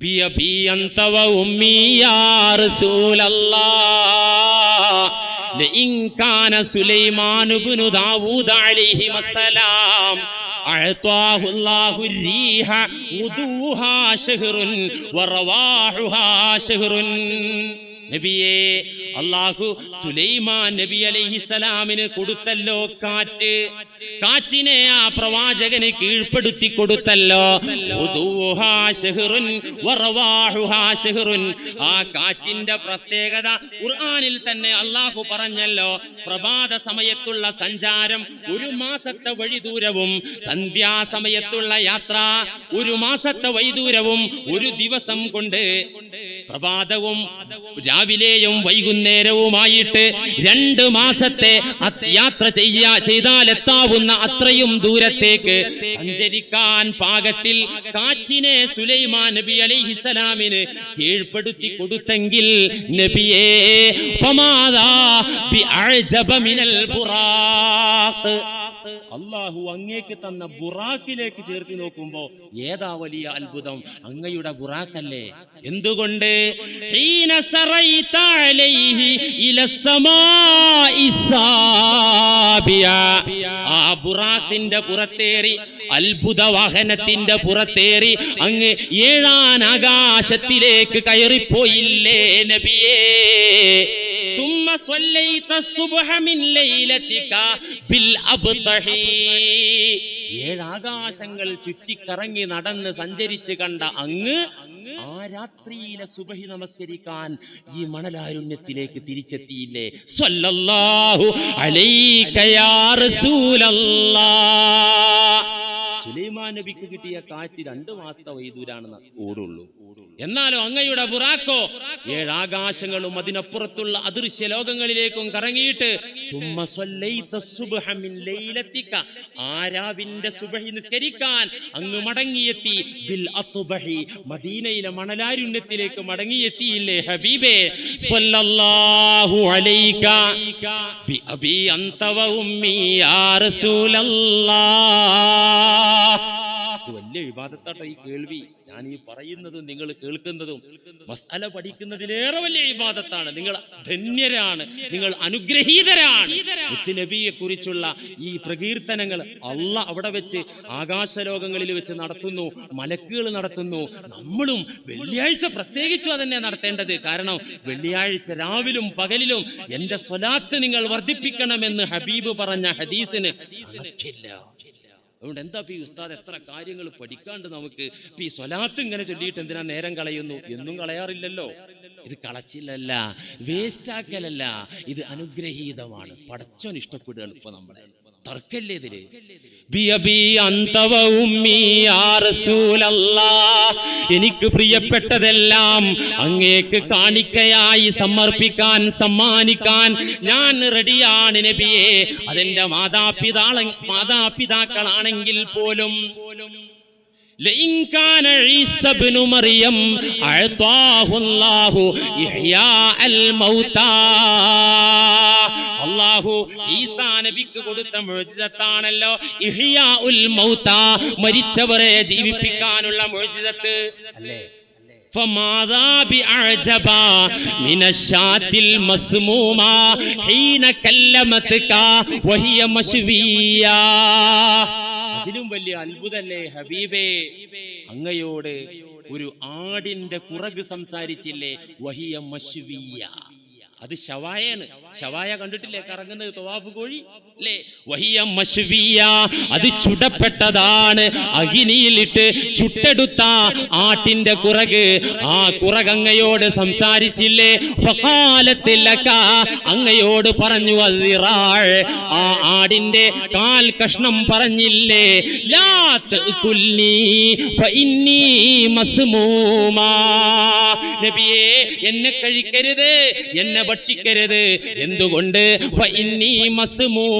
بأبي أنت وأمي يا رسول الله لئن كان سليمان بن داود عليه السلام أعطاه الله الريح غدوها شهر ورواحها شهر നബിയെ അള്ളാഹു സുലൈമാൻ നബി അലൈഹിസലാമിന് കൊടുത്തല്ലോ കാറ്റ്. കാറ്റിനെ ആ പ്രവാചകന് കീഴ്പ്പെടുത്തി കൊടുത്തല്ലോ. ആ കാറ്റിന്റെ പ്രത്യേകത ഖുർആനിൽ തന്നെ അള്ളാഹു പറഞ്ഞല്ലോ. പ്രഭാത സമയത്തുള്ള സഞ്ചാരം ഒരു മാസത്തെ വഴിദൂരവും സന്ധ്യാസമയത്തുള്ള യാത്ര ഒരു മാസത്തെ വൈദൂരവും ഒരു ദിവസം കൊണ്ട്. പ്രഭാതവും രാവിലെയും വൈകുന്നേരവുമായിട്ട് രണ്ട് മാസത്തെ യാത്ര ചെയ്യാ ചെയ്താൽ എത്താവുന്ന അത്രയും ദൂരത്തേക്ക് സഞ്ചരിക്കാൻ പാകത്തിൽ കാറ്റിനെ സുലൈമാൻ നബി അലൈഹിസലാമിന് കീഴ്പ്പെടുത്തി കൊടുത്തെങ്കിൽ നബിയേ മിനൽ ബുറാഖ് അള്ളാഹു അങ്ങേക്ക് തന്ന ബുറാക്കിലേക്ക് ചേർത്തി നോക്കുമ്പോ ഏതാ വലിയ അത്ഭുതം? അങ്ങയുടെ ബുറാക്കല്ലേ? എന്തുകൊണ്ട്? ആ ബുറാക്കിന്റെ പുറത്തേറി അത്ഭുത വാഹനത്തിന്റെ പുറത്തേറി അങ്ങ് ഏഴാൻ ആകാശത്തിലേക്ക് കയറിപ്പോയില്ലേ നബിയേ? ثم صليت الصبح من ليلتك بالأبطح ഏഴാകാശങ്ങൾ ചുറ്റിക്കറങ്ങി നടന്ന് സഞ്ചരിച്ച് കണ്ട അങ്ങ് ആ രാത്രിയിലെ സുബഹി നമസ്കരിക്കാൻ ഈ മണലാരുണ്യത്തിലേക്ക് തിരിച്ചെത്തിയില്ലേ സ്വല്ലല്ലാഹു അലൈക യാ റസൂലല്ലാഹ് സുലൈമാൻ നബിക്ക് കിട്ടിയ കാറ്റ് രണ്ട് മാസത്തെ വൈദൂരാണെന്ന് ഓടുള്ളൂ. എന്നാലോ അങ്ങയുടെ ബുറാക്കോ ഏഴാകാശങ്ങളും അതിനപ്പുറത്തുള്ള അദൃശ്യ ലോകങ്ങളിലേക്കും കറങ്ങിയിട്ട് ആരാവിന്റെ സുബ്ഹ നിസ്കരിക്കാൻ അങ്ങ് മടങ്ങിയെത്തി. ബിൽ അത്ബഹി മദീനയിലെ മണലാരുണ്യത്തിലേക്ക് മടങ്ങിയെത്തിയില്ലേ ഹബീബേ? സ്വല്ലല്ലാഹു അലൈക ബി അബി അന്തവ ഉമ്മി യാ റസൂലല്ലാഹ് വലിയ വിവാദത്താട്ടോ ഈ കേൾവി? ഞാൻ ഈ പറയുന്നതും നിങ്ങൾ കേൾക്കുന്നതും. മസാല പഠിക്കുന്നതിലേറെ വലിയ വിവാദത്താണ്. നിങ്ങൾ ധന്യരാണ്. നിങ്ങൾ അനുഗ്രഹീതരാണ്. നബിയെ കുറിച്ചുള്ള ഈ പ്രകീർത്തനങ്ങൾ അല്ല അവിടെ വെച്ച് ആകാശലോകങ്ങളിൽ വെച്ച് നടത്തുന്നു മലക്കുകൾ നടത്തുന്നു. നമ്മളും വെള്ളിയാഴ്ച പ്രത്യേകിച്ചും അതന്നെ നടത്തേണ്ടത്. കാരണം വെള്ളിയാഴ്ച രാവിലും പകലിലും എന്റെ സ്വലാത്ത് നിങ്ങൾ വർദ്ധിപ്പിക്കണമെന്ന് ഹബീബ് പറഞ്ഞ ഹദീസിന് കണക്കില്ല. അതുകൊണ്ട് എന്താ പി ഉസ്താദ് എത്ര കാര്യങ്ങൾ പഠിക്കാണ്ട് നമുക്ക് പി സ്വലാത്ത് ഇങ്ങനെ ചൊല്ലിയിട്ട് എന്തിനാ നേരം കളയുന്നു? എന്നും കളയാറില്ലല്ലോ. ഇത് കളച്ചില്ലല്ല വേസ്റ്റ് ആക്കലല്ല ഇത് അനുഗ്രഹീതമാണ്. പടച്ചോൻ ഇഷ്ടപ്പെടുകയാണ് ഇപ്പൊ നമ്മളെ. തർക്കല്ലേ ഇതില് ബിയബി അന്തവ ഉമ്മി യാ റസൂലല്ലാഹ്. എനിക്ക് പ്രിയപ്പെട്ടതെല്ലാം അങ്ങേക്ക് കാണിക്കയായി സമർപ്പിക്കാൻ സമ്മാനിക്കാൻ ഞാൻ റെഡിയാണ് നബിയെ അതെന്റെ മാതാപിതാ മാതാപിതാക്കളാണെങ്കിൽ പോലും لئن كان عيسى بن مريم أعطاه الله إحياء الموتى അള്ളാഹു ഈസാ നബിക്ക് കൊടുത്ത മുഴുജിതത്താണല്ലോ ഇഹിയാ ഉൽ മൗത മരിച്ചവരെ ജീവിപ്പിക്കാനുള്ള മുഴുജിതത്ത് അല്ലേ فماذا بأعجب من الشاة المسمومة حين كلمتك وهي مشوية അതിലും വലിയ അത്ഭുതല്ലേ ഹബീബേ അങ്ങയോട് ഒരു ആടിന്റെ കുറക് സംസാരിച്ചില്ലേ വഹിയ മശ്വിയ അത് ശവായാണ്. ശവായ കണ്ടിട്ടില്ലേ? കറങ്ങുന്നത് തൊവാഫ് കോഴി? അത് ചുടപ്പെട്ടതാണ്. അഗ്നിയിലിട്ട് ചുട്ടെടുത്ത ആട്ടിന്റെ കുറക്. ആ കുറകങ്ങയോട് സംസാരിച്ചില്ലേ? സ്വകാലത്തിലക്ക അങ്ങയോട് പറഞ്ഞു അതിറാൾ ആ ആടിന്റെ കാൽ കഷ്ണം പറഞ്ഞില്ലേ? നബിയെ മസ്മൂമാ. എന്നെ കഴിക്കരുത് എന്നെ ഭക്ഷിക്കരുത്. എന്തുകൊണ്ട്? ഫഇന്നി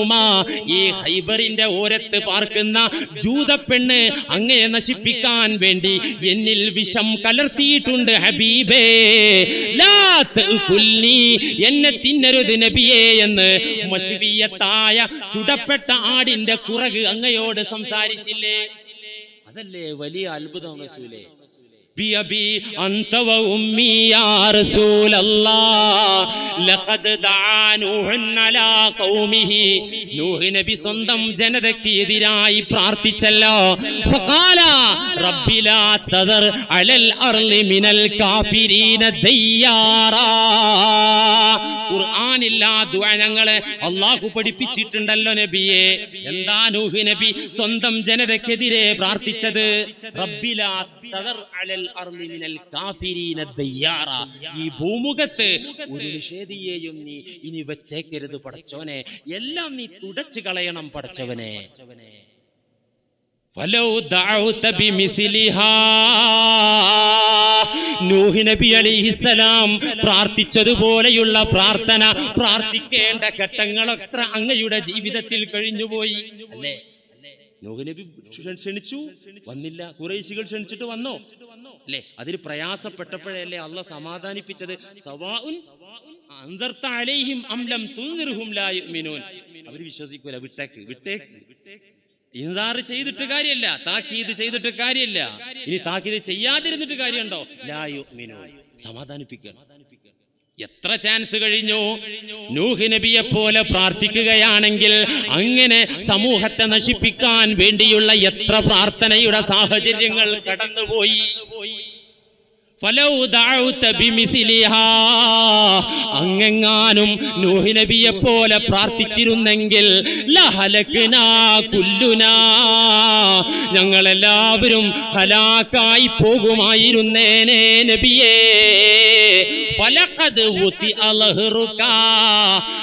മസ്മൂമാ ഈ ഹൈബറിന്റെ ഓരത്ത് പാർക്കുന്ന ജൂതപ്പെണ്ണ് അങ്ങയെ നശിപ്പിക്കാൻ വേണ്ടി എന്നിൽ വിഷം കലർത്തിയിട്ടുണ്ട് ഹബീബേ. എന്നെ തിന്നരുത് നബിയേ എന്ന് മശ്വിയത്തായ ചുടപ്പെട്ട ആടിന്റെ കുറക് അങ്ങയോട് സംസാരിച്ചില്ലേ? അതല്ലേ വലിയ അത്ഭുതം റസൂലേ. بأبي أنت وأمي يا رسول الله لقد دعا نوح على قومه നൂഹ് നബി സ്വന്തം ജനതയ്ക്ക് എതിരായി പ്രാർത്ഥിച്ചല്ലോ فقال رب لا تذر على الأرض من الكافرين ديارا ഖുർആനില്ലാ ദുആ ഞങ്ങളെ അള്ളാഹു പഠിപ്പിച്ചിട്ടുണ്ടല്ലോ നബിയെ. എന്താ നൂഹ് നബി? സ്വന്തം ജനതക്കെതിരെ പ്രാർത്ഥിച്ചത്. ഈ ഭൂമുഖത്ത് ഒരു നിഷേധിയെയും നീ ഇനി വെച്ചേക്കരുത് പടച്ചോനെ എല്ലാം നീ തുടച്ചു കളയണം പടച്ചവനെ. നൂഹ് നബി അലൈഹിസ്സലാം പ്രാർത്ഥിച്ചതുപോലെയുള്ള പ്രാർത്ഥന പ്രാർത്ഥിക്കേണ്ട ഘട്ടങ്ങളൊക്കെ അങ്ങയുടെ ജീവിതത്തിൽ കഴിഞ്ഞുപോയി. അല്ലേ? നൂഹ് നബി ക്ഷണിച്ചു വന്നില്ല. കുറേശികൾ ക്ഷണിച്ചിട്ട് വന്നോ? അല്ലേ? അതിൽ പ്രയാസപ്പെട്ടപ്പോഴല്ലേ അള്ള സമാധാനിപ്പിച്ചത്? സവാഉൻ അംലം യുഅ്മിനൂൻ. അവർ വിശ്വസിക്കൂല. വിട്ടേക്ക് വിട്ടേക്ക്. ഇൻസാറ് ചെയ്തിട്ട് കാര്യമല്ല താക്കീത് ചെയ്തിട്ട് കാര്യമല്ല ഇനി താക്കീത് ചെയ്യാതിരുന്നിട്ട് കാര്യമുണ്ടോ? ലായു സമാധാനിപ്പിക്കണം എത്ര ചാൻസ് കഴിഞ്ഞു? നൂഹ് നബിയെ പോലെ പ്രാർത്ഥിക്കുകയാണെങ്കിൽ അങ്ങനെ സമൂഹത്തെ നശിപ്പിക്കാൻ വേണ്ടിയുള്ള എത്ര പ്രാർത്ഥനയുടെ സാഹചര്യങ്ങൾ കടന്നുപോയി? അങ്ങെങ്ങാനും നൂഹ് നബിയെ പോലെ പ്രാർത്ഥിച്ചിരുന്നെങ്കിൽ ഞങ്ങളെല്ലാവരും ഹലാക്കായി പോകുമായിരുന്നേനേ നബിയേ.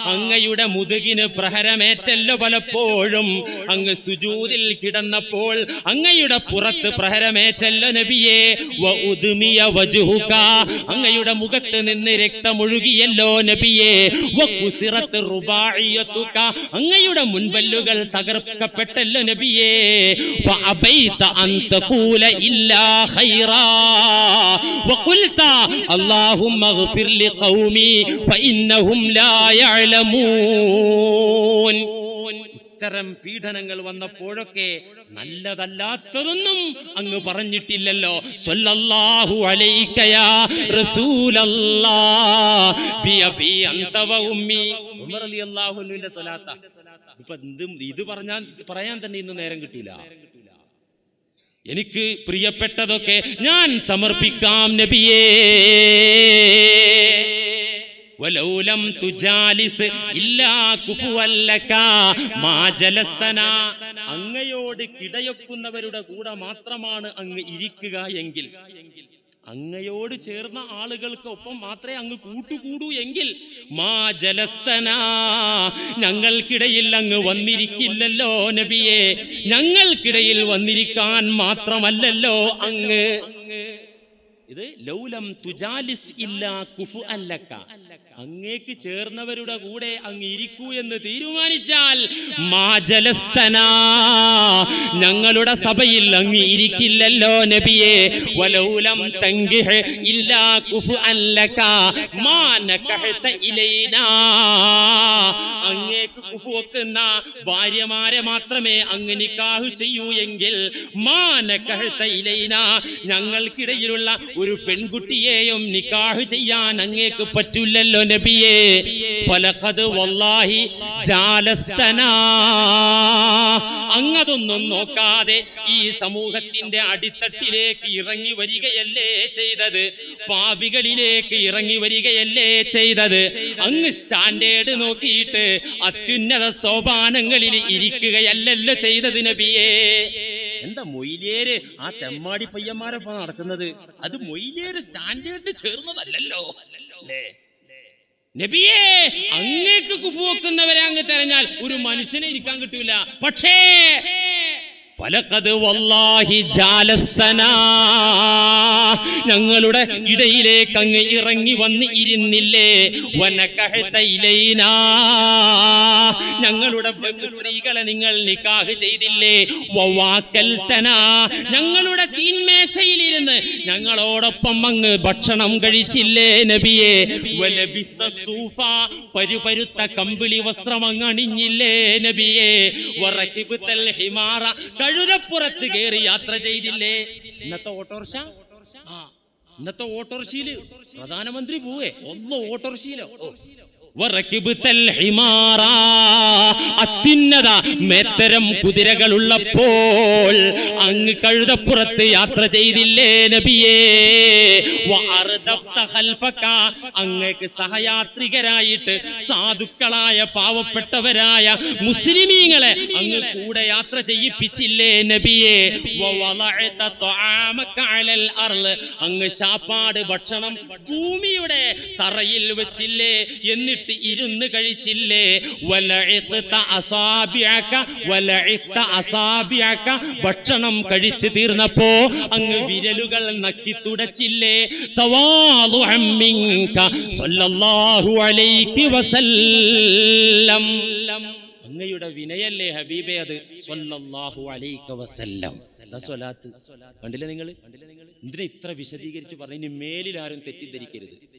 അങ്ങയുടെ മുതുകിന് പ്രഹരമേറ്റല്ലോ പലപ്പോഴും. അങ്ങ് സുജൂതിൽ കിടന്നപ്പോൾ അങ്ങയുടെ പുറത്ത് പ്രഹരമേറ്റല്ലോ നബിയേ. ഉദ്മിയ അങ്ങയുടെ മുഖത്ത് നിന്ന് രക്തമൊഴുകിയല്ലോ നബിയെ. അങ്ങയുടെ മുൻപല്ലുകൾ തകർക്കപ്പെട്ടല്ലോ നബിയെ. ഫഅബൈത ഇത്തരം പീഡനങ്ങൾ വന്നപ്പോഴൊക്കെ നല്ലതല്ലാത്തതൊന്നും അങ്ങ് പറഞ്ഞിട്ടില്ലല്ലോ. സല്ലല്ലാഹു അലൈക യാ ബി അന്തവ ഉമർ സ്വലാത്ത. ഇത് പറഞ്ഞാൽ പറയാൻ തന്നെ ഇന്ന് നേരം കിട്ടില്ല എനിക്ക് പ്രിയപ്പെട്ടതൊക്കെ ഞാൻ സമർപ്പിക്കാം നബിയേ. വലൗലം തുജാലിസ് അങ്ങയോട് കിടയൊക്കുന്നവരുടെ കൂടെ മാത്രമാണ് അങ്ങ് ഇരിക്കുക എങ്കിൽ. അങ്ങയോട് ചേർന്ന ആളുകൾക്കൊപ്പം മാത്രമേ അങ്ങ് കൂട്ടുകൂടൂ എങ്കിൽ. മാ ജലസ്തന. ഞങ്ങൾക്കിടയിൽ അങ്ങ് വന്നിരിക്കില്ലല്ലോ നബിയെ. ഞങ്ങൾക്കിടയിൽ വന്നിരിക്കാൻ മാത്രമല്ലല്ലോ അങ്ങ്. ഇത് ലൗലം തുജാലിസ് ഇല്ല കുഫു അല്ലക്ക അങ്ങേക്ക് ചേർന്നവരുടെ കൂടെ അങ്ങ് ഇരിക്കൂ എന്ന് തീരുമാനിച്ചാൽ മാജലസ്തന. ഞങ്ങളുടെ സഭയിൽ അങ്ങ് ഇരിക്കില്ലല്ലോ നബിയെ. വലൗലം തങ്കിഹ് ഇല്ലാ കുഫു മാ നകഹത ഇലൈനാ. അങ്ങേക്ക് കുഫു വെക്കുന്ന ഭാര്യമാരെ മാത്രമേ അങ്ങ് നിക്കാഹ് ചെയ്യൂ എങ്കിൽ മാ നകഹത ഇലൈനാ. ഞങ്ങൾക്കിടയിലുള്ള ഒരു പെൺകുട്ടിയെയും നിക്കാഹ് ചെയ്യാൻ അങ്ങേക്ക് പറ്റില്ലല്ലോ നബിയെ ഫലഖദ് വല്ലാഹി ജാലസ്തനാ. അങ്ങതൊന്നും നോക്കാതെ ഈ സമൂഹത്തിന്റെ അടിത്തട്ടിലേക്ക് ഇറങ്ങി വരികയല്ലേ ചെയ്തത്? പാപികളിലേക്ക് ഇറങ്ങി വരികയല്ലേ ചെയ്തത്? അങ്ങ് സ്റ്റാൻഡേർഡ് നോക്കിയിട്ട് അത്യുന്നത സോപാനങ്ങളിൽ ഇരിക്കുകയല്ലല്ലോ ചെയ്തത് നബിയേ. എന്താ മൊയിലേര് ആ തെമ്മാടി പയ്യന്മാരൊപ്പം നടക്കുന്നത്? അത് മൊയിലേര് സ്റ്റാൻഡേർഡ് ചേർന്നതല്ലല്ലോ. അല്ലല്ലോ. അല്ലേ? നബിയേ അങ്ങേക്ക് കുഫു വെക്കുന്നവരെ അങ്ങ് തെരഞ്ഞാൽ ഒരു മനുഷ്യനെ ഇരിക്കാൻ കിട്ടൂല. പക്ഷേ ഫലക്കത് വല്ലാഹി ജാലസ്തനാ. ഞങ്ങളുടെ ഇടയിലേക്ക് അങ്ങ് ഇറങ്ങി വന്ന് ഇരുന്നില്ലേ? വനക്കഹത്തയിലൈനാ ഞങ്ങളുടെ സ്ത്രീകളെ നിങ്ങൾ നിക്കാഹ് ചെയ്തില്ലേ? വവാക്കൽത്തനാ ഞങ്ങളുടെ തീന്മേശയിലിരുന്ന് ഞങ്ങളോടൊപ്പം അങ്ങ് ഭക്ഷണം കഴിച്ചില്ലേ നബിയെ? സൂഫ പരുപരുത്ത കമ്പിളി വസ്ത്രം അങ്ങ് അണിഞ്ഞില്ലേ നബിയെ? ഹിമാറ കഴുതപ്പുറത്ത് കയറി യാത്ര ചെയ്തില്ലേ? ഇന്നത്തെ ഓട്ടോറിക്ഷ? ഇന്നത്തെ ഓട്ടോറിക്ഷയിൽ പ്രധാനമന്ത്രി പോവേ. ഒന്ന് ഓട്ടോറിക്ഷയിലോ. അത്യുന്നത മേത്തരം കുതിരകളുള്ളപ്പോൾ അങ്ങ് കഴുതപ്പുറത്ത് യാത്ര ചെയ്തില്ലേ നബിയേ. അങ്ങക്ക് സഹയാത്രികരായിട്ട് സാധുക്കളായ പാവപ്പെട്ടവരായ മുസ്ലിമീങ്ങളെ അങ്ങ് കൂടെ യാത്ര ചെയ്യിപ്പിച്ചില്ലേ നബിയേ. അങ്ങ് ശാപ്പാട് ഭക്ഷണം ഭൂമിയുടെ തറയിൽ വെച്ചില്ലേ എന്നിട്ട് ഇരുന്ന് കഴിച്ചില്ലേ? ഭക്ഷണം കഴിച്ചു തീർന്നപ്പോ അങ്ങ് വിരലുകൾ നക്കി തുടച്ചില്ലേ? അങ്ങയുടെ വിനയല്ലേ ഹബീബേ അത്? സ്വല്ലല്ലാഹു അലൈക്ക വസല്ലം. കണ്ടില്ലേ നിങ്ങൾ എന്തിനാ ഇത്ര വിശദീകരിച്ച് പറഞ്ഞു മേലിൽ ആരും തെറ്റിദ്ധരിക്കരുത്.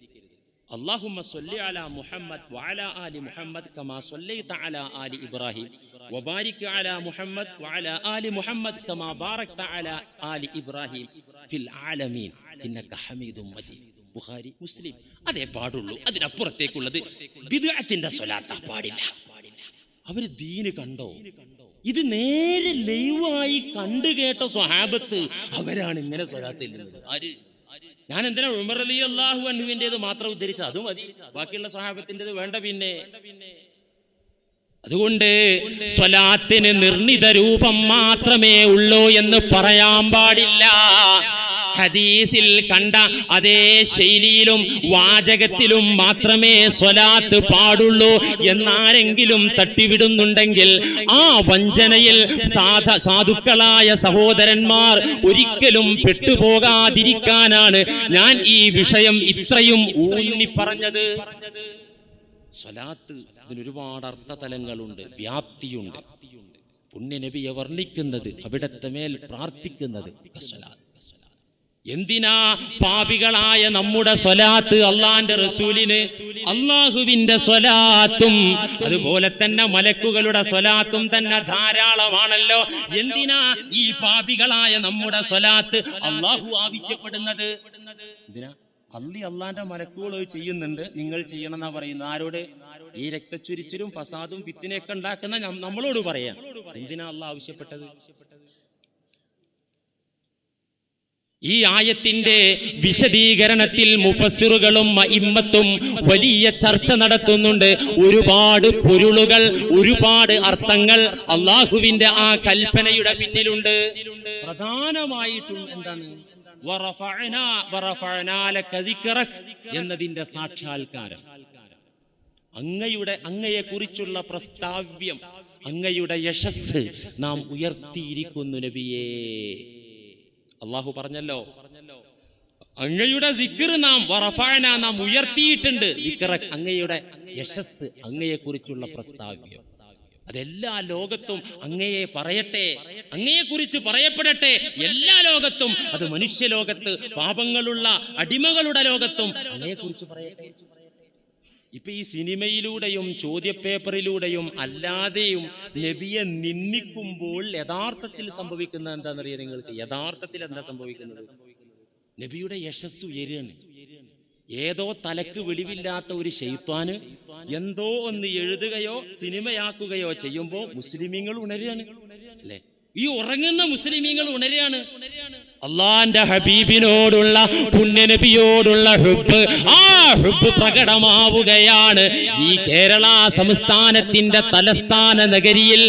اللهم صل على محمد وعلى آل محمد كما صليت على آل إبراهيم وبارك على محمد وعلى آل محمد كما باركت على آل إبراهيم في العالمين إنك حميد مجيد ബുഖാരി മുസ്ലിം അതേ പാടുള്ളൂ അതിനപ്പുറത്തേക്കുള്ളത് ബിദുഅത്തിന്റെ സ്വലാത്ത പാടില്ല അവര് ദീന് കണ്ടോ ഇത് നേരെ ലൈവായി കണ്ടു കേട്ട സ്വഹാബത്ത് അവരാണ് ഇങ്ങനെ സ്വലാത്തിൽ നിന്നത് ആര് ഞാൻ എന്തിനാ ഉമർ അലി അള്ളാഹു അനുവിന്റേത് മാത്രം ഉദ്ധരിച്ചത്? അതും മതി. ബാക്കിയുള്ള സ്വഹാബത്തിന്റെത് വേണ്ട പിന്നെ. അതുകൊണ്ട് സ്വലാത്തിന് നിർണിത രൂപം മാത്രമേ ഉള്ളൂ എന്ന് പറയാൻ പാടില്ല. ഹദീസിൽ കണ്ട അതേ ശൈലിയിലും വാചകത്തിലും മാത്രമേ സ്വലാത്ത് പാടുള്ളൂ എന്നാരെങ്കിലും തട്ടിവിടുന്നുണ്ടെങ്കിൽ ആ വഞ്ചനയിൽ സാധ സാധുക്കളായ സഹോദരന്മാർ ഒരിക്കലും പെട്ടുപോകാതിരിക്കാനാണ് ഞാൻ ഈ വിഷയം ഇത്രയും ഊന്നി പറഞ്ഞത്. സ്വലാത്ത് ഇതിന് ഒരുപാട് അർത്ഥതലങ്ങളുണ്ട് വ്യാപ്തിയുണ്ട്. പുണ്യനബിയെ വർണിക്കുന്നത് അവിടത്തെ മേൽ പ്രാർത്ഥിക്കുന്നത് സ്വലാത്ത്. എന്തിനാ പാപികളായ നമ്മുടെ സ്വലാത്ത് അള്ളാന്റെ റസൂലിന്? അള്ളാഹുവിന്റെ സ്വലാത്തും അതുപോലെ തന്നെ മലക്കുകളുടെ സ്വലാത്തും തന്നെ ധാരാളമാണല്ലോ. എന്തിനാ ഈ പാപികളായ നമ്മുടെ സ്വലാത്ത് അള്ളാഹു ആവശ്യപ്പെടുന്നത്? എന്തിനാ? അള്ളി അള്ളാന്റെ മലക്കുകൾ ചെയ്യുന്നുണ്ട്. നിങ്ങൾ ചെയ്യണം എന്നാ പറയുന്നത്. ആരോട്? ഈ രക്തച്ചുരിച്ചിലും ഫസാദും ഫിത്തിനെയൊക്കെ ഉണ്ടാക്കുന്ന നമ്മളോട് പറയാം. എന്തിനാ അള്ളാഹ് ആവശ്യപ്പെട്ടത്? ഈ ആയത്തിന്റെ വിശദീകരണത്തിൽ മുഫസ്സിറുകളും ഇമ്മത്തും വലിയ ചർച്ച നടത്തുന്നുണ്ട്. ഒരുപാട് പൊരുളുകൾ ഒരുപാട് അർത്ഥങ്ങൾ അള്ളാഹുവിന്റെ ആ കൽപ്പനയുടെ പിന്നിലുണ്ട്. പ്രധാനമായിട്ടും എന്താണ്? എന്നതിന്റെ സാക്ഷാത്കാരം. അങ്ങയുടെ അങ്ങയെ കുറിച്ചുള്ള പ്രസ്താവ്യം അങ്ങയുടെ യശസ് നാം ഉയർത്തിയിരിക്കുന്നു നബിയേ. അള്ളാഹു പറഞ്ഞല്ലോ അങ്ങയുടെ നാം വറഫാന നാം ഉയർത്തിയിട്ടുണ്ട്. അങ്ങയുടെ യശസ് അങ്ങയെ കുറിച്ചുള്ള പ്രസ്താവ്യം. അതെല്ലാ ലോകത്തും അങ്ങയെ പറയട്ടെ അങ്ങയെ കുറിച്ച് പറയപ്പെടട്ടെ. എല്ലാ ലോകത്തും അത് മനുഷ്യ ലോകത്ത് പാപങ്ങളുള്ള അടിമകളുടെ ലോകത്തും അങ്ങയെ കുറിച്ച് പറയട്ടെ. ഇപ്പൊ ഈ സിനിമയിലൂടെയും ചോദ്യപേപ്പറിലൂടെയും അല്ലാതെയും നബിയെ നിന്ദിക്കുമ്പോൾ യഥാർത്ഥത്തിൽ സംഭവിക്കുന്ന എന്താണെന്നറിയാം നിങ്ങൾക്ക്? യഥാർത്ഥത്തിൽ എന്താ സംഭവിക്കുന്നത്? നബിയുടെ യശസ് ഉയരുകയാണ്. ഏതോ തലക്ക് വെളിവില്ലാത്ത ഒരു ഷെയ്ത്താന് എന്തോ ഒന്ന് എഴുതുകയോ സിനിമയാക്കുകയോ ചെയ്യുമ്പോൾ മുസ്ലിമീങ്ങൾ ഉണരുകയാണ്. അല്ലേ? ഈ ഉറങ്ങുന്ന മുസ്ലിമീങ്ങൾ ഉണരുകയാണ്. അള്ളാന്റെ ഹബീബിനോടുള്ള പുണ്യനബിയോടുള്ള ഹുബ് ആ ഹുബ് പ്രകടമാവുകയാണ്. ഈ കേരള സംസ്ഥാനത്തിന്റെ തലസ്ഥാന നഗരിയിൽ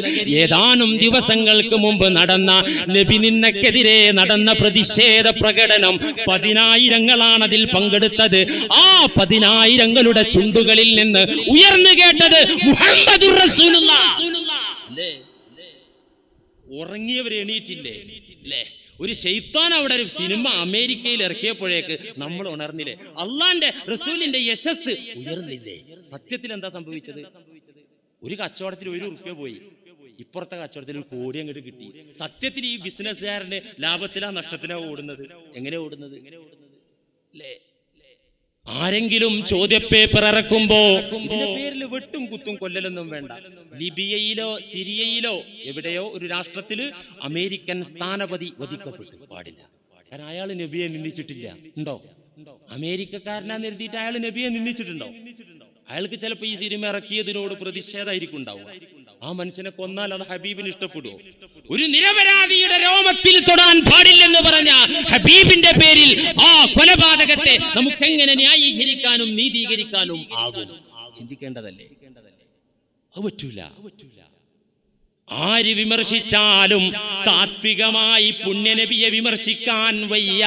ഏതാനും ദിവസങ്ങൾക്ക് മുമ്പ് നടന്ന നബി നിന്നക്കെതിരെ നടന്ന പ്രതിഷേധ പ്രകടനം പതിനായിരങ്ങളാണ് അതിൽ പങ്കെടുത്തത്. ആ പതിനായിരങ്ങളുടെ ചുണ്ടുകളിൽ നിന്ന് ഉയർന്നു കേട്ടത് അല്ലേ? ഉറങ്ങിയവർ എണീറ്റില്ലേ? അല്ലേ ഒരു ഷെയ്ത്താൻ അവിടെ ഒരു സിനിമ അമേരിക്കയിൽ ഇറക്കിയപ്പോഴേക്ക് നമ്മൾ ഉണർന്നില്ലേ? അള്ളാന്റെ റസൂലിന്റെ യശസ് ഉയർന്നില്ലേ? സത്യത്തിൽ എന്താ സംഭവിച്ചത്? ഒരു കച്ചവടത്തിൽ ഒരു ഉറുപ്പ്യ പോയി. ഇപ്പുറത്തെ കച്ചവടത്തിൽ ഒരു കോടി അങ്ങോട്ട് കിട്ടി. സത്യത്തിൽ ഈ ബിസിനസ്സുകാരന് ലാഭത്തിലാ നഷ്ടത്തിലാ ഓടുന്നത്? എങ്ങനെ ഓടുന്നത്? അല്ലേ ആരെങ്കിലും ചോദ്യപേപ്പർ ഇറക്കുമ്പോ പേരിൽ വെട്ടും കുത്തും കൊല്ലലൊന്നും വേണ്ട. ലിബിയയിലോ സിറിയയിലോ എവിടെയോ ഒരു രാഷ്ട്രത്തിൽ അമേരിക്കൻ സ്ഥാനപതി വധിക്കപ്പെട്ടു. പാടില്ല. കാരണം അയാൾ നബിയെ നിന്ദിച്ചിട്ടില്ല. ഉണ്ടോ? അമേരിക്കക്കാരനാ നിർത്തിയിട്ട് അയാൾ നബിയെ നിന്ദിച്ചിട്ടുണ്ടോ? അയാൾക്ക് ചിലപ്പോ ഈ സിനിമ ഇറക്കിയതിനോട് പ്രതിഷേധമായിരിക്കും ഉണ്ടാവുക. ആ മനുഷ്യനെ കൊന്നാൽ അത് ഹബീബിന് ഇഷ്ടപ്പെടുമോ ഒരു നിരപരാധിയുടെ രോമത്തിൽ തൊടാൻ പാടില്ലെന്ന് പറഞ്ഞ ഹബീബിന്റെ പേരിൽ ആ കൊലപാതകത്തെ നമുക്ക് എങ്ങനെ ന്യായീകരിക്കാനും നീതീകരിക്കാനും ആകും? ചിന്തിക്കേണ്ടതല്ലേ? അത് പറ്റൂല. ആര് വിമർശിച്ചാലും താത്വികമായി പുണ്യനബിയെ വിമർശിക്കാൻ വയ്യ.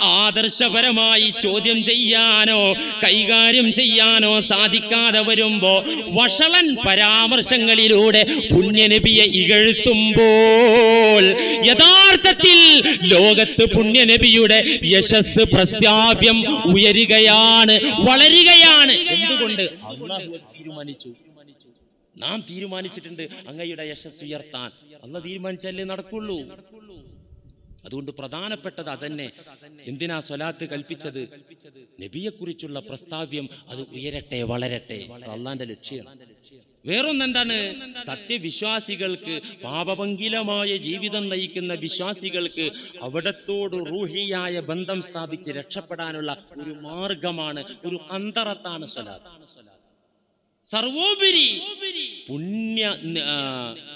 ആദർശപരമായി ചോദ്യം ചെയ്യാനോ കൈകാര്യം ചെയ്യാനോ സാധിക്കാതെ വരുമ്പോ വഷളൻ പരാമർശങ്ങളിലൂടെ പുണ്യനബിയെ ഇകഴ്ത്തുമ്പോൾ യഥാർത്ഥത്തിൽ ലോകത്ത് പുണ്യനബിയുടെ യശസ് പ്രസ്താവ്യം ഉയരുകയാണ് വളരുകയാണ്. എന്തുകൊണ്ട്? തീരുമാനിച്ചു. നാം തീരുമാനിച്ചിട്ടുണ്ട് അങ്ങയുടെ യശസ് ഉയർത്താൻ. അല്ല തീരുമാനിച്ചല്ലേ നടക്കുള്ളൂ. അതുകൊണ്ട് പ്രധാനപ്പെട്ടത് അതന്നെ. എന്തിനാ സ്വലാത്ത് കൽപ്പിച്ചത്? നബിയെക്കുറിച്ചുള്ള പ്രസ്താവ്യം അത് ഉയരട്ടെ വളരട്ടെ. അള്ളാന്റെ ലക്ഷ്യം വേറൊന്നെന്താണ്? സത്യവിശ്വാസികൾക്ക് പാപഭംഗിലമായ ജീവിതം നയിക്കുന്ന വിശ്വാസികൾക്ക് അവിടത്തോട് റൂഹിയായ ബന്ധം സ്ഥാപിച്ച് രക്ഷപ്പെടാനുള്ള ഒരു മാർഗമാണ് ഒരു അന്തറത്താണ് സ്വലാത്ത്. സർവോപരി പുണ്യ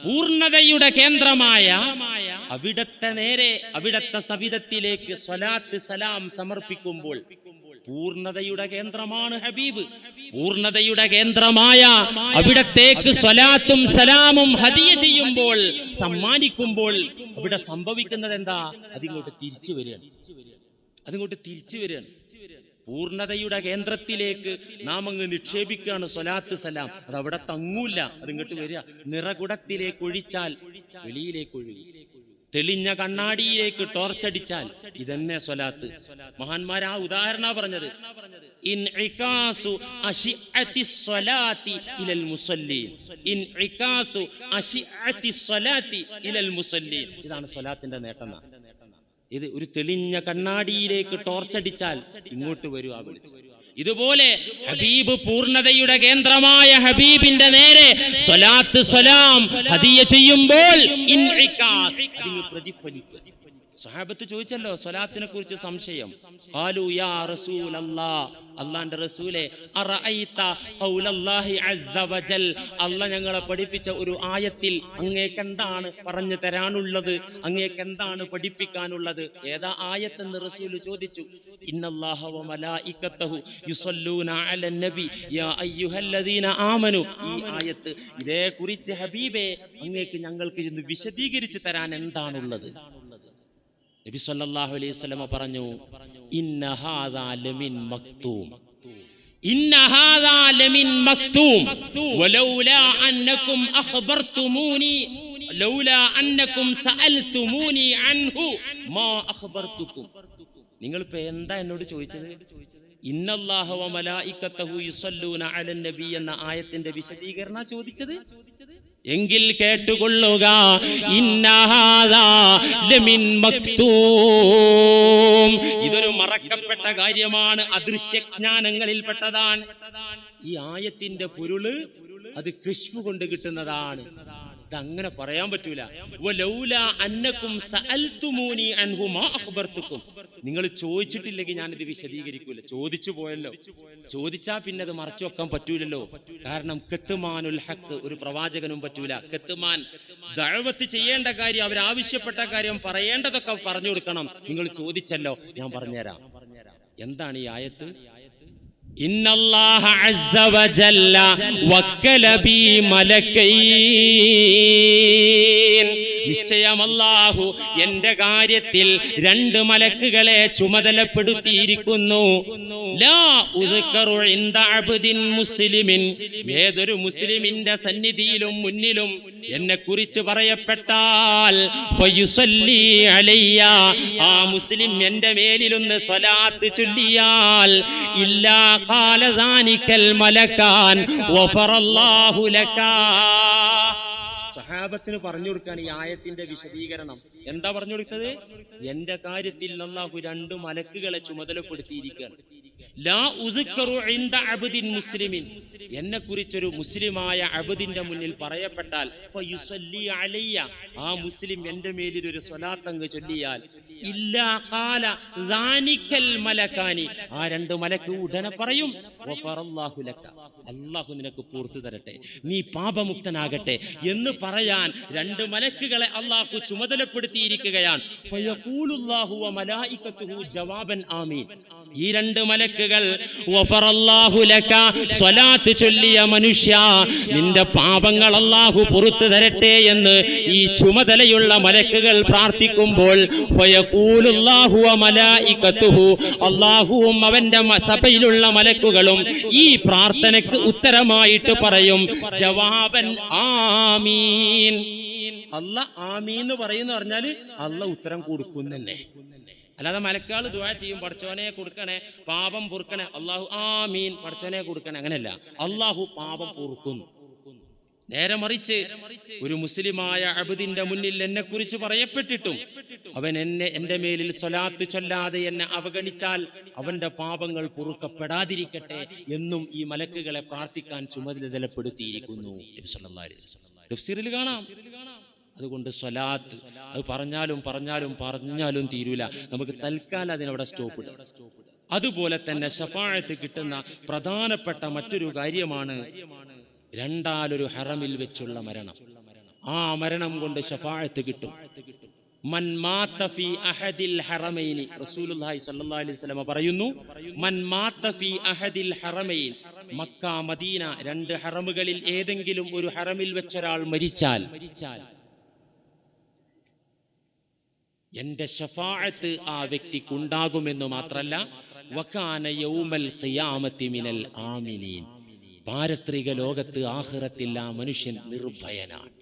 പൂർണതയുടെ കേന്ദ്രമായ അവിടത്തെ നേരെ അവിടത്തെ സവിധത്തിലേക്ക് സ്വലാത്ത് സലാം സമർപ്പിക്കുമ്പോൾ പൂർണതയുടെ കേന്ദ്രമാണ് ഹബീബ്. പൂർണതയുടെ കേന്ദ്രമായ അവിടത്തേക്ക് സ്വലാത്തും സലാമും ഹദിയ ചെയ്യുമ്പോൾ സമ്മാനിക്കുമ്പോൾ അവിടെ സംഭവിക്കുന്നത് എന്താ അതിങ്ങോട്ട് തിരിച്ചു വരികയാണ്. അതിങ്ങോട്ട് തിരിച്ചു വരികയാണ്. പൂർണതയുടെ കേന്ദ്രത്തിലേക്ക് നാം അങ്ങ് നിക്ഷേപിക്കുകയാണ് സ്വലാത്ത് സലാം. അത് അവിടെ തങ്ങൂല. അതിങ്ങോട്ട് വരിക. നിറകുടത്തിലേക്ക് ഒഴിച്ചാൽ വെളിയിലേക്ക് ഒഴുകി. തെളിഞ്ഞ കണ്ണാടിയിലേക്ക് ടോർച്ചടിച്ചാൽ ഇതന്നെ സ്വലാത്ത്. മഹാന്മാർ ആ ഉദാഹരണ പറഞ്ഞത്. ഇലൽ മുസല്ലീൻ. ഇലൽ മുസല്ലീൻ. ഇതാണ് സ്വലാത്തിന്റെ നേട്ടം. ഇത് ഒരു തെളിഞ്ഞ കണ്ണാടിയിലേക്ക് ടോർച്ചടിച്ചാൽ ഇങ്ങോട്ട് വരുവാ വിളിച്ചു. വെളിച്ചം. ഇതുപോലെ ഹബീബ് പൂർണതയുടെ കേന്ദ്രമായ ഹബീബിന്റെ നേരെ സ്വലാത്ത് സ്വലാം ഹദിയ ചെയ്യുമ്പോൾ പ്രതിഫലിക്കും സ്വഹാബത്ത് ചോദിച്ചല്ലോ സ്വലാത്തിനെ കുറിച്ച് സംശയം. യാ അള്ളാന്റെ റസൂലെ അല്ല ഞങ്ങളെ പഠിപ്പിച്ച ഒരു ആയത്തിൽ അങ്ങേക്ക് എന്താണ് പറഞ്ഞു തരാനുള്ളത്? അങ്ങേക്ക് എന്താണ് പഠിപ്പിക്കാനുള്ളത്? ഏതാ ആയത്തെന്ന് റസൂൽ ചോദിച്ചു. ആമനു. ഈ ആയത്ത് ഇതേ കുറിച്ച് ഹബീബെ അങ്ങേക്ക് ഞങ്ങൾക്ക് ഇന്ന് വിശദീകരിച്ചു തരാൻ എന്താണുള്ളത്? നബി സല്ലല്ലാഹു അലൈഹി സ്വലമ പറഞ്ഞു ഇന്ന ഹാദാ ലമിൻ മക്തൂം ഇന്ന ഹാദാ ലമിൻ മക്തൂം വലൗലാ അന്നകും അഖ്ബർതുമൂനി ലൗലാ അന്നകും സഅൽതുമൂനി അൻഹു. മാ അഖ്ബർതുക്കും നിങ്ങൾ ഇപ്പൊ എന്താ എന്നോട് ചോദിച്ചത്? എന്ന ആയത്തിന്റെ വിശദീകരണ ചോദിച്ചത്? എങ്കിൽ കേട്ടുകൊള്ളുക. ഇതൊരു മറക്കപ്പെട്ട കാര്യമാണ്. അദൃശ്യജ്ഞാനങ്ങളിൽപ്പെട്ടതാണ്. ഈ ആയത്തിന്റെ പൊരുൾ അത് കൃഷ്ണു കൊണ്ട് കിട്ടുന്നതാണ്. അങ്ങനെ പറയാൻ പറ്റൂല. നിങ്ങൾ ചോദിച്ചിട്ടില്ലെങ്കിൽ ഞാനിത് വിശദീകരിക്കൂല. ചോദിച്ചു പോയല്ലോ. ചോദിച്ചാ പിന്നെ അത് മറച്ചു വെക്കാൻ പറ്റൂലല്ലോ. കാരണം കെത്തുമാനുൽ ഹക്ക് ഒരു പ്രവാചകനും പറ്റൂല. കെത്തുമാൻ ദഴവത്ത് ചെയ്യേണ്ട കാര്യം അവരാവശ്യപ്പെട്ട കാര്യം പറയേണ്ടതൊക്കെ പറഞ്ഞു കൊടുക്കണം. നിങ്ങൾ ചോദിച്ചല്ലോ ഞാൻ പറഞ്ഞുതരാം. എന്താണ് ഈ ആയത്ത്? إن الله عز وجل وكل بي ملكين. നിശ്ചയം അല്ലാഹു എന്റെ കാര്യത്തിൽ രണ്ട് മലക്കുകളെ ചുമതലപ്പെടുത്തിയിരിക്കുന്നു. മുസ്ലിമിൻ. ഏതൊരു മുസ്ലിമിന്റെ സന്നിധിയിലും മുന്നിലും എന്നെ കുറിച്ച് പറയപ്പെട്ടാൽ ആ മുസ്ലിം എന്റെ മേലിലൊന്ന് സ്വലാത്ത് ചൊല്ലിയാൽ ഇല്ലാ കാലദാനിക്കൽ മലക്കാൻ വഫറല്ലാഹു ലക്കാ. സഹാബത്തിന് പറഞ്ഞു കൊടുക്കാൻ ഈ ആയത്തിന്റെ വിശദീകരണം. എന്താ പറഞ്ഞു കൊടുത്തത്? എന്റെ കാര്യത്തിൽ അള്ളാഹു രണ്ട് മലക്കുകളെ ചുമതലപ്പെടുത്തിയിരിക്കുകയാണ്. ലാ മുസ്ലിമിൻ. എന്നെ കുറിച്ചൊരു മുസ്ലിമായ അബുദിന്റെ മുന്നിൽ പറയപ്പെട്ടാൽ ആ മുസ്ലിം എന്റെ മേലിൽ ഒരു സ്വലാത്തങ്ങ് ചൊല്ലിയാൽ ഇല്ലാ ഖാല ദാനിക്കൽ മലക്കാനി ആ രണ്ട് മലക്ക് ഉടനെ പറയും. അള്ളാഹു നിനക്ക് പൂർത്തു തരട്ടെ നീ പാപമുക്തനാകട്ടെ എന്ന് പറയാൻ രണ്ട് മലക്കുകളെ അള്ളാഹു ചുമതലപ്പെടുത്തിയിരിക്കുകയാണ് ജവാബൻ ആമീൻ ഈ രണ്ട് മലക്കുകൾ. സ്വലാത്ത് ചൊല്ലിയ മനുഷ്യ നിന്റെ പാപങ്ങൾ അള്ളാഹു പുറത്തു തരട്ടെ എന്ന് ഈ ചുമതലയുള്ള മലക്കുകൾ പ്രാർത്ഥിക്കുമ്പോൾ. അള്ളാഹുവും അവന്റെ സഭയിലുള്ള മലക്കുകളും ഈ പ്രാർത്ഥനയ്ക്ക് ഉത്തരമായിട്ട് പറയും. ജവാബൻ ആമീൻ. അല്ല ആമീൻ എന്ന് പറയുന്ന പറഞ്ഞാൽ അല്ല ഉത്തരം കൊടുക്കും തന്നെ അല്ലാതെ മലക്കാൾ ദുവാ ചെയ്യും പഠിച്ചോനെ കൊടുക്കണേ പാപം പൊറുക്കണേ. അള്ളാഹു ആമീൻ പഠിച്ചോനെ കൊടുക്കണേ. അങ്ങനെയല്ല. അള്ളാഹു പാപം പൊറുക്കുന്നു. നേരെ മറിച്ച് ഒരു മുസ്ലിമായ അബുദിന്റെ മുന്നിൽ എന്നെ കുറിച്ച് പറയപ്പെട്ടിട്ടും അവൻ എന്നെ എന്റെ മേലിൽ സ്വലാത്ത് ചൊല്ലാതെ എന്നെ അവഗണിച്ചാൽ അവന്റെ പാപങ്ങൾ പൊറുക്കപ്പെടാതിരിക്കട്ടെ എന്നും ഈ മലക്കുകളെ പ്രാർത്ഥിക്കാൻ ചുമതലപ്പെടുത്തിയിരിക്കുന്നു. തഫ്സീറിൽ കാണാം. അതുകൊണ്ട് സ്വലാത്ത് അത് പറഞ്ഞാലും പറഞ്ഞാലും പറഞ്ഞാലും തീരൂല. നമുക്ക് തൽക്കാലം അതിനവിടെ സ്റ്റോപ്പ് ഇടും. അതുപോലെ തന്നെ ശഫാഴത്ത് കിട്ടുന്ന പ്രധാനപ്പെട്ട മറ്റൊരു കാര്യമാണ് രണ്ടാലൊരു ഹറമിൽ വെച്ചുള്ള മരണം. ആ മരണം കൊണ്ട് ശഫാഴത്ത് കിട്ടും. പറയുന്നു മക്ക മദീന രണ്ട് ഹറമുകളിൽ ഏതെങ്കിലും ഒരു ഹറമിൽ വെച്ചൊരാൾ മരിച്ചാൽ എന്റെ ഷഫാഅത്ത് ആ വ്യക്തിക്കുണ്ടാകുമെന്ന് മാത്രല്ല വക്കാന യൗമൽ മിനൽ ആമിനീൻ. പാരത്രിക ലോകത്ത് ആഹ്റത്തില്ല ആ മനുഷ്യൻ നിർഭയനാണ്.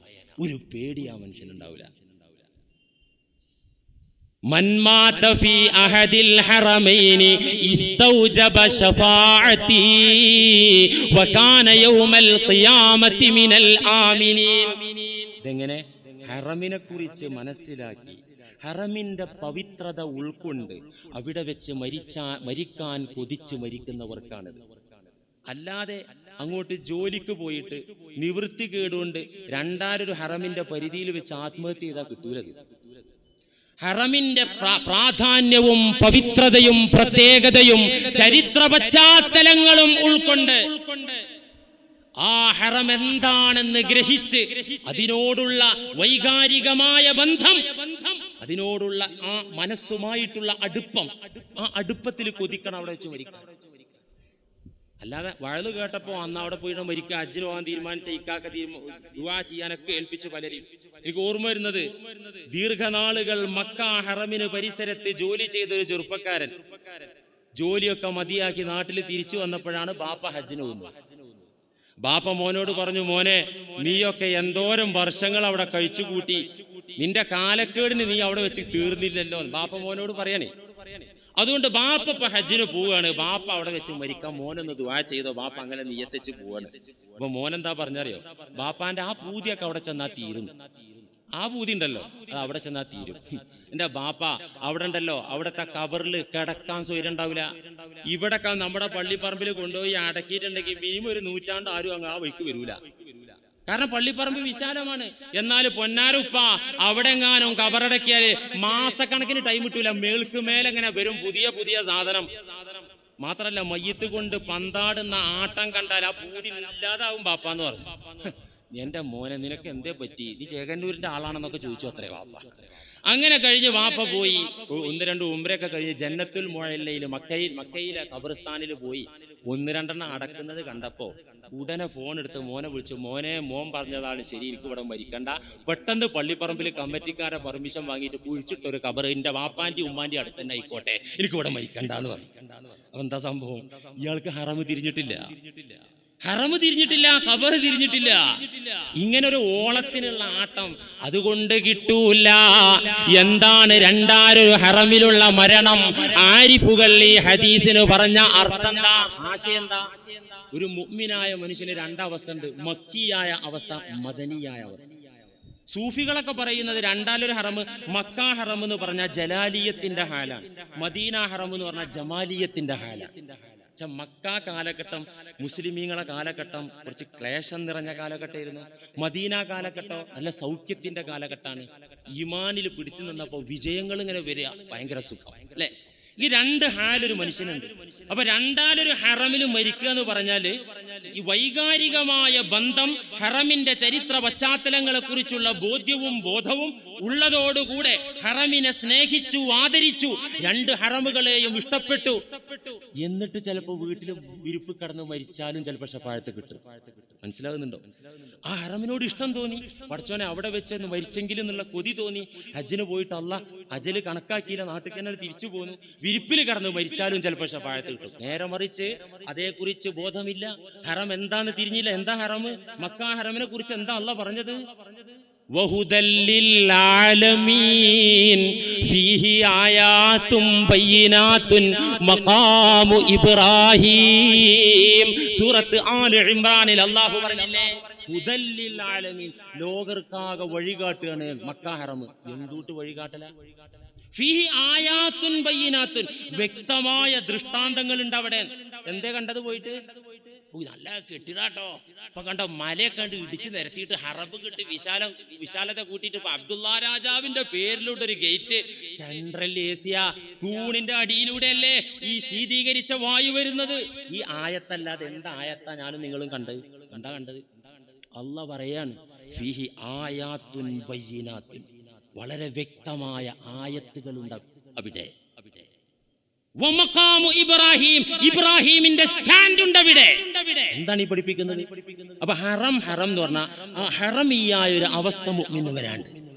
ഒരു പേടി ആ മനുഷ്യൻ ഉണ്ടാവില്ല അഹദിൽ ഹറമൈനി ഇസ്തൗജബ വകാന യൗമൽ ഖിയാമത്തി മിനൽ ഇതെങ്ങനെ? ഹറമിനെ കുറിച്ച് മനസ്സിലാക്കി. ഹറമിന്റെ പവിത്രത ഉൾക്കൊണ്ട് അവിടെ വെച്ച് മരിച്ച മരിക്കാൻ കൊതിച്ച് മരിക്കുന്നവർക്കാണ് അല്ലാതെ അങ്ങോട്ട് ജോലിക്ക് പോയിട്ട് നിവൃത്തി കേടുകൊണ്ട് രണ്ടാരൊരു ഹറമിന്റെ പരിധിയിൽ വെച്ച് ആത്മഹത്യ ചെയ്താൽ കിട്ടൂലത്. ഹറമിന്റെ പ്രാധാന്യവും പവിത്രതയും പ്രത്യേകതയും ചരിത്ര പശ്ചാത്തലങ്ങളും ഉൾക്കൊണ്ട് ആ ഹറം എന്താണെന്ന് ഗ്രഹിച്ച് അതിനോടുള്ള വൈകാരികമായ ബന്ധം അതിനോടുള്ള ആ മനസ്സുമായിട്ടുള്ള അടുപ്പം ആ അടുപ്പത്തിൽ കൊതിക്കണം അവിടെ വെച്ച് മരിക്കണം. അല്ലാതെ വഴൽ കേട്ടപ്പോ അന്ന് അവിടെ പോയിട്ട് മരിക്കുക അജ്ജിൽ പോകാൻ തീരുമാനിച്ച ഇക്കാക്ക ദുആ ചെയ്യാനൊക്കെ ഏൽപ്പിച്ചു പലരും. എനിക്ക് ഓർമ്മ വരുന്നത് ദീർഘനാളുകൾ മക്ക ഹറമിന് പരിസരത്ത് ജോലി ചെയ്ത ഒരു ചെറുപ്പക്കാരൻ. ജോലിയൊക്കെ മതിയാക്കി നാട്ടിൽ തിരിച്ചു വന്നപ്പോഴാണ് ബാപ്പ ഹജ്ജിന് പോകുന്നത് ബാപ്പ മോനോട് പറഞ്ഞു മോനെ നീയൊക്കെ എന്തോരം വർഷങ്ങൾ അവിടെ കഴിച്ചു കൂട്ടി. നിന്റെ കാലക്കേടിന് നീ അവിടെ വെച്ച് തീർന്നില്ലല്ലോ. ബാപ്പ മോനോട് പറയണേ അതുകൊണ്ട് ബാപ്പ ഇപ്പൊ ഹജ്ജിന് പോവുകയാണ് ബാപ്പ അവിടെ വെച്ച് മരിക്കാൻ മോനൊന്ന് ദുവാ ചെയ്തോ. ബാപ്പ അങ്ങനെ നിയത്തിച്ച് പോവാണ്. അപ്പൊ മോനെന്താ പറഞ്ഞറിയോ? ബാപ്പാന്റെ ആ പൂതിയൊക്കെ അവിടെ ചെന്നാ തീരും. ആ പൂതി ഉണ്ടല്ലോ. അത് അവിടെ ചെന്നാ തീരും. എന്റെ ബാപ്പ അവിടെ ഉണ്ടല്ലോ. അവിടത്തെ കബറിൽ കിടക്കാൻ സ്വയം ഉണ്ടാവില്ല. ഇവിടെ നമ്മുടെ പള്ളിപ്പറമ്പിൽ കൊണ്ടുപോയി അടക്കിയിട്ടുണ്ടെങ്കിൽ മിനിമം ഒരു നൂറ്റാണ്ട് ആരും അങ്ങ് ആ വഴിക്ക് വരൂല. കാരണം പള്ളിപ്പറമ്പ് വിശാലമാണ്. എന്നാൽ പൊന്നാരുപ്പ അവിടെ എങ്ങാനും കബറടക്കിയാൽ മാസക്കണക്കിന് ടൈം കിട്ടൂല. മേൾക്ക് മേലെങ്ങനെ വരും പുതിയ പുതിയ സാധനം. മാത്രല്ല മയ്യത്ത് കൊണ്ട് പന്താടുന്ന ആട്ടം കണ്ടാൽ ആ പൂതി ഇല്ലാതാവും ബാപ്പാന്ന് പറഞ്ഞു എന്റെ മോനെ നിനക്ക് എന്തേ പറ്റി? നീ ചേകന്നൂരിന്റെ ആളാണെന്നൊക്കെ ചോദിച്ചു അത്രേ വാപ്പ. അങ്ങനെ കഴിഞ്ഞ് വാപ്പ പോയി. ഒന്ന് രണ്ട് ഉമ്രയൊക്കെ കഴിഞ്ഞ് ജന്നത്തുൽ മുഴയിൽ മക്കയിൽ മക്കയിലെ ഖബർസ്ഥാനിൽ പോയി. ഒന്ന് രണ്ടെണ്ണം അടക്കുന്നത് കണ്ടപ്പോ ഉടനെ ഫോൺ എടുത്ത് മോനെ വിളിച്ചു. മോനെ മോൻ പറഞ്ഞതാണ് ശരി എനിക്ക് ഇവിടെ മരിക്കണ്ട. പെട്ടെന്ന് പള്ളിപ്പറമ്പിൽ കമ്മിറ്റിക്കാരെ പെർമിഷൻ വാങ്ങിയിട്ട് കുഴിച്ചിട്ടൊരു കബർ എന്റെ വാപ്പാന്റെ ഉമ്മാന്റെ അടുത്ത് തന്നെ ആയിക്കോട്ടെ. എനിക്ക് ഇവിടെ മരിക്കണ്ടെന്ന് പറഞ്ഞു. എന്താ സംഭവം? ഇയാൾക്ക് ഹറമ് തിരിഞ്ഞിട്ടില്ല. ഹറമ് തിരിഞ്ഞിട്ടില്ല കബർ തിരിഞ്ഞിട്ടില്ല. ഇങ്ങനെ ഒരു ഓളത്തിനുള്ള ആട്ടം അതുകൊണ്ട് കിട്ടൂല. എന്താണ് രണ്ടാരൊരു ഹറമിലുള്ള മരണം? ആരിഫുകൾ ഈ ഹദീസിന് പറഞ്ഞ അർത്ഥം എന്താ? ആശയം എന്താ? ഒരു മുഗ്മിനായ മനുഷ്യന് രണ്ടവസ്ഥ ഉണ്ട്. മക്കിയായ അവസ്ഥ മദനിയായ അവസ്ഥ. സൂഫികളൊക്കെ പറയുന്നത് രണ്ടാലൊരു ഹറമ് മക്ക ഹറം എന്ന് പറഞ്ഞ ജലാലിയത്തിന്റെ ഹാലാണ്. മദീന ഹറം എന്ന് പറഞ്ഞ ജമാലിയത്തിന്റെ ഹാലാണ്. പക്ഷെ മക്ക കാലഘട്ടം മുസ്ലിമീങ്ങളെ കാലഘട്ടം കുറച്ച് ക്ലേശം നിറഞ്ഞ കാലഘട്ടമായിരുന്നു. മദീന കാലഘട്ടം നല്ല സൗഖ്യത്തിന്റെ കാലഘട്ടമാണ്. ഇമാനിൽ പിടിച്ചു നിന്നപ്പോ വിജയങ്ങൾ ഇങ്ങനെ വരിക ഭയങ്കര സുഖം അല്ലെ? ഈ രണ്ട് ഹാലൊരു മനുഷ്യനുണ്ട്. അപ്പൊ രണ്ടാലൊരു ഹറമിൽ മരിക്കുക എന്ന് പറഞ്ഞാൽ ഈ വൈകാരികമായ ബന്ധം ഹറമിന്റെ ചരിത്ര പശ്ചാത്തലങ്ങളെ കുറിച്ചുള്ള ബോധ്യവും ബോധവും ഉള്ളതോടുകൂടെ ഹറമിനെ സ്നേഹിച്ചു ആദരിച്ചു രണ്ട് ഹറമുകളെയും ഇഷ്ടപ്പെട്ടു. എന്നിട്ട് ചിലപ്പോ വീട്ടിൽ വിരിപ്പ് കടന്ന് മരിച്ചാലും ചിലപ്പോ ഷപ്പാഴത്ത് കിട്ടും. മനസ്സിലാകുന്നുണ്ടോ? ആ ഹറമിനോട് ഇഷ്ടം തോന്നി. പഠിച്ചോനെ അവിടെ വെച്ച് മരിച്ചെങ്കിലും എന്നുള്ള കൊതി തോന്നി. ഹജ്ജിന് പോയിട്ട് അല്ല അജൽ കണക്കാക്കിയില്ല നാട്ടിൽ തന്നെ തിരിച്ചു പോന്നു. വിരിപ്പിൽ കടന്ന് മരിച്ചാലും ചിലപ്പോൾ ഷഫായത്ത് കിട്ടും. നേരെ മറിച്ച് അതേക്കുറിച്ച് ബോധമില്ല. ഹറം എന്താന്ന് തിരിഞ്ഞില്ല. എന്താ ഹറം? മക്ക ഹറമിനെ കുറിച്ച് എന്താ അല്ല പറഞ്ഞത്? ഇബ്രാഹിം. ലോകർക്കാകെ വഴികാട്ടുകയാണ് എന്തുട്ട് എന്തൂട്ട് വഴികാട്ടല? ഫീഹി ആയാത്തുൻ ബയ്യിനാത്തുൻ. വ്യക്തമായ ദൃഷ്ടാന്തങ്ങൾ ഉണ്ട് അവിടെ. എന്തേ കണ്ടത് പോയിട്ട്? നല്ല കെട്ടിടാട്ടോ. ഇപ്പൊ കണ്ടോ മലയൊക്കെ കണ്ട് ഇടിച്ചു നിരത്തിയിട്ട് ഹറബ് കിട്ടി വിശാലം വിശാലത കൂട്ടിയിട്ട് അബ്ദുള്ള രാജാവിന്റെ പേരിലൂടെ ഒരു ഗേറ്റ് സെൻട്രൽ ഏഷ്യ തൂണിന്റെ അടിയിലൂടെ അല്ലേ ഈ ശീതീകരിച്ച വായു വരുന്നത്? ഈ ആയത്തല്ലാതെ എന്താ ആയത്താ ഞാനും നിങ്ങളും കണ്ടത്? എന്താ കണ്ടത്? അല്ല പറയാണ് ഫീഹി ആയാത്തുൻ ബയ്യിനാത്തുൻ. വളരെ വ്യക്തമായ ആയത്തുകളുണ്ട് അവിടെ. ഇബ്രാഹിം. ഇബ്രാഹിമിന്റെ സ്റ്റാൻഡ് ഉണ്ട് അവിടെ. എന്താണ് ഈ പഠിപ്പിക്കുന്നത്? അപ്പൊ ഹറം ഹറം എന്ന് പറഞ്ഞാൽ ആ ഹറമിയായ ഒരു അവസ്ഥ മുഅ്മിനുവരാണ്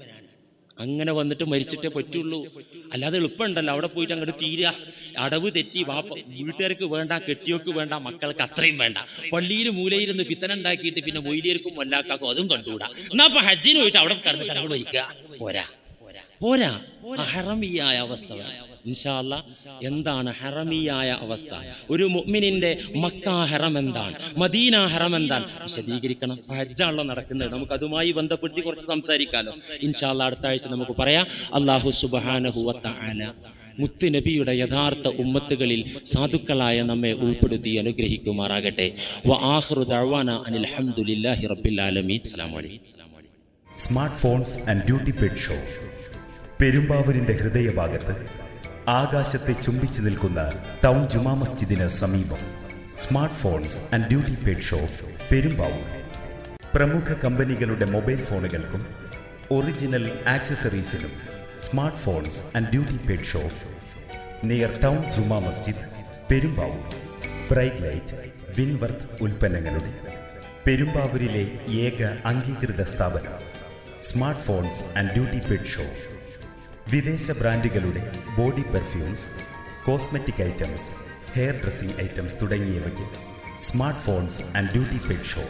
അങ്ങനെ വന്നിട്ട് മരിച്ചിട്ടേ പറ്റുള്ളൂ. അല്ലാതെ എളുപ്പമുണ്ടല്ലോ അവിടെ പോയിട്ട് അങ്ങോട്ട് തീരുക അടവ് തെറ്റി വാപ്പ വീട്ടുകാർക്ക് വേണ്ട കെട്ടിയോക്ക് വേണ്ട മക്കൾക്ക് അത്രയും വേണ്ട. പള്ളിയിൽ മൂലയിരുന്ന് പിത്തന ഉണ്ടാക്കിയിട്ട് പിന്നെ മൊയിലിയർക്കും മൊല്ലാക്കാക്കും അതും കണ്ടുകൂടാ. എന്നാ അപ്പൊ ഹജ്ജിന് പോയിട്ട് അവിടെ കടന്നിട്ട് അങ്ങോട്ട് മരിക്കുക പോരാ. പോരാ. അഹറമിയായ ഹറമിയായ അവസ്ഥ വേണം. ഇൻഷാ അല്ലാ എന്താണ് ഹറമിയായ അവസ്ഥ? ഒരു മുഅ്മിനിന്റെ മക്ക ഹറം എന്താണ്? മദീന ഹറം എന്താണ്? വിശദീകരിക്കണം. ഹജ്ജാണല്ലോ നടക്കുന്നത്. നമുക്ക് അതുമായി ബന്ധപ്പെടുത്തി കുറച്ച് സംസാരിക്കാമല്ലോ ഇൻഷാല്ല അടുത്ത ആഴ്ച നമുക്ക് പറയാം. അള്ളാഹു സുബ്ഹാനഹു മുത്തുനബിയുടെ യഥാർത്ഥ ഉമ്മത്തുകളിൽ സാധുക്കളായ നമ്മെ ഉൾപ്പെടുത്തി അനുഗ്രഹിക്കുമാറാകട്ടെ. Smart phones and duty paid shop. പെരുമ്പാവൂരിന്റെ ഹൃദയഭാഗത്ത് ആകാശത്തെ ചുംബിച്ചു നിൽക്കുന്ന ടൗൺ ജുമാ മസ്ജിദിന് സമീപം. Smart phones and duty paid shop Perumbavoor. പ്രമുഖ കമ്പനികളുടെ മൊബൈൽ ഫോണുകൾക്കും original ആക്സസറീസിനും smart phones and duty paid shop near town Juma Masjid Perumbavoor. Bright light Winworth ഉൽപ്പന്നങ്ങളുടെ പെരുമ്പാവൂരിലെ ഏക അംഗീകൃത സ്ഥാപനം. Smart phones and duty paid shop വിദേശ ബ്രാൻഡുകളുടെ body perfumes cosmetic items hair dressing items തുടങ്ങിയവയ്ക്ക് smart phones and duty paid shop.